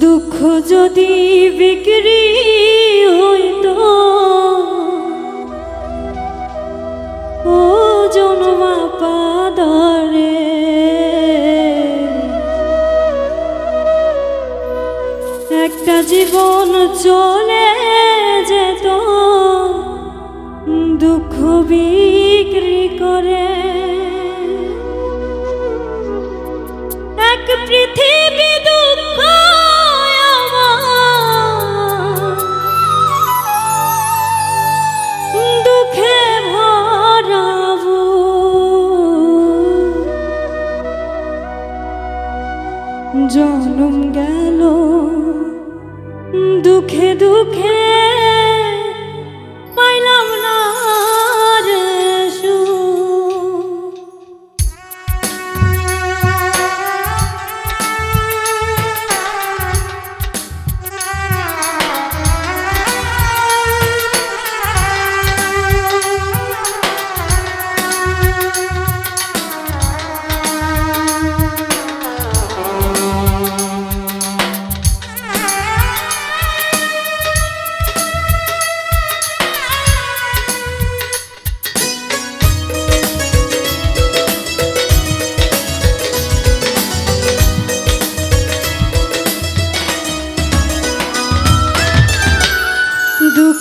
দুঃখ যদি বিক্রি হইতো ও জনমা পাদরে একটা জীবন চলে যেত দুঃখ বিক্রি জনম গেল। দুঃখে দুঃখে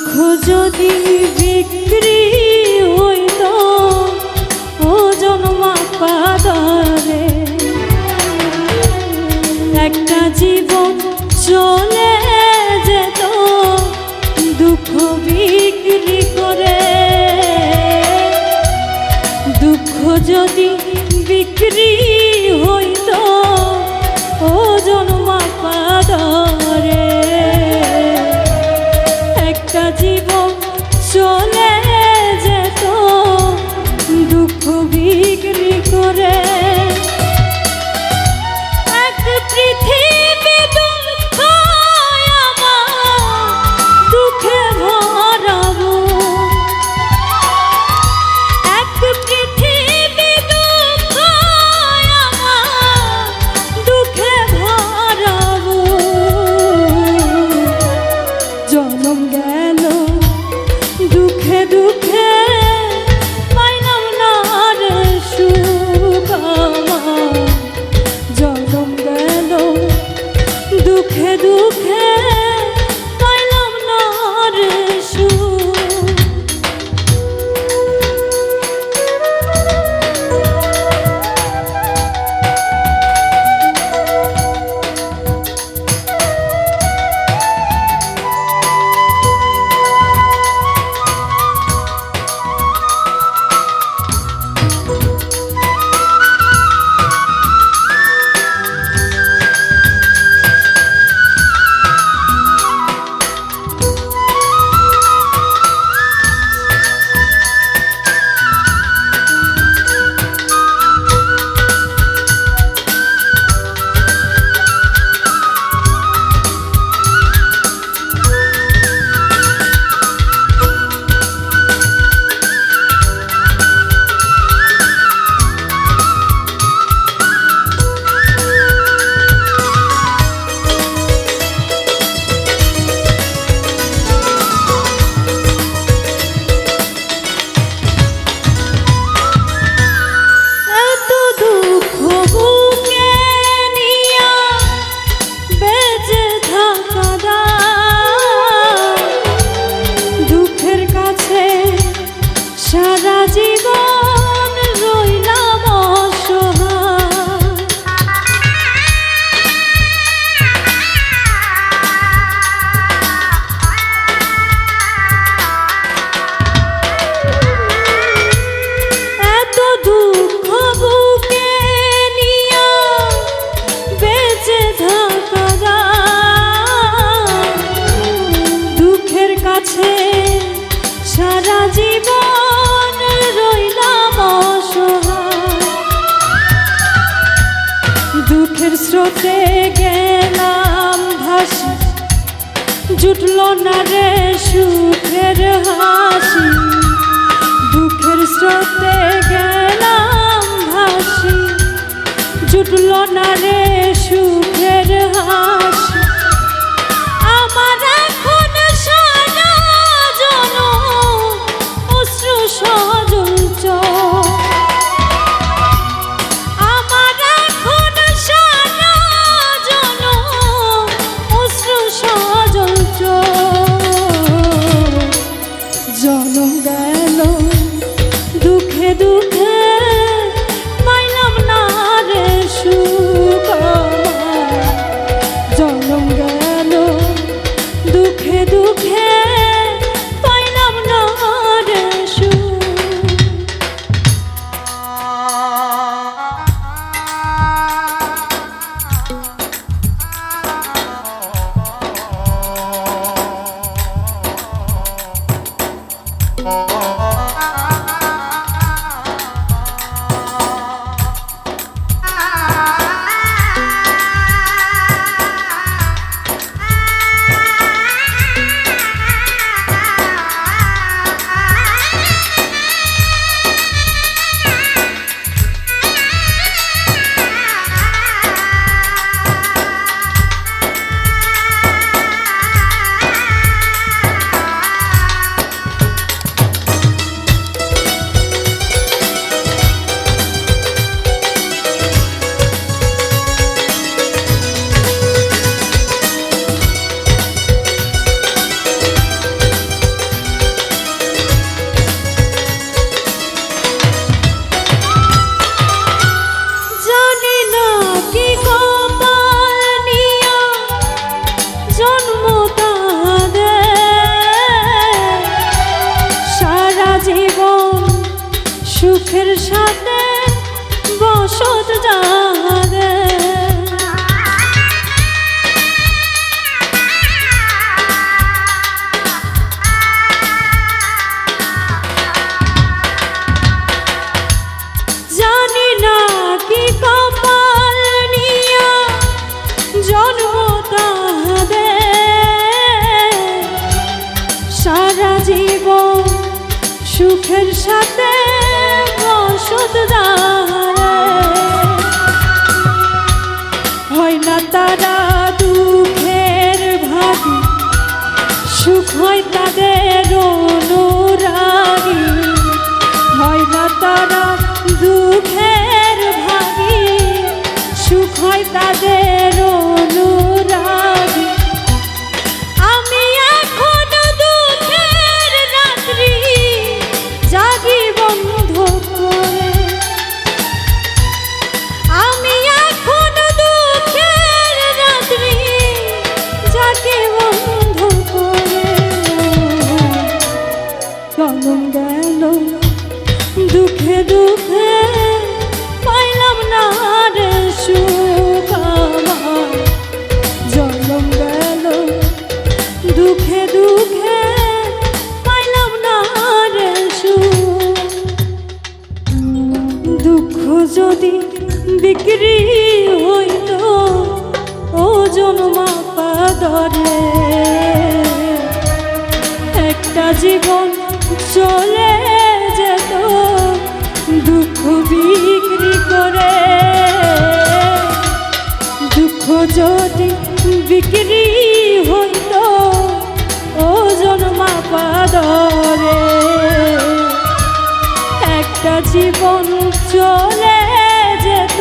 দুঃখ যদি বিক্রি হইতো ও জন্মা পাদরে একটা জীবন চলে যেত, দুঃখ বিক্রি করে। দুঃখ যদি বিক্রি গেলাম ভাসি। জুটল না রে সুখের হাসি। দুঃখের স্রোতে গেলাম ভাসি। জুটল না রে সুখের হাসি। সুখের সাথে বসত হয় না তারা জীবন চলে যেত, দুঃখ বিক্রি করে। দুঃখ যদি বিক্রি হইত, ও জন্মা পাদরে। একটা জীবন চলে যেত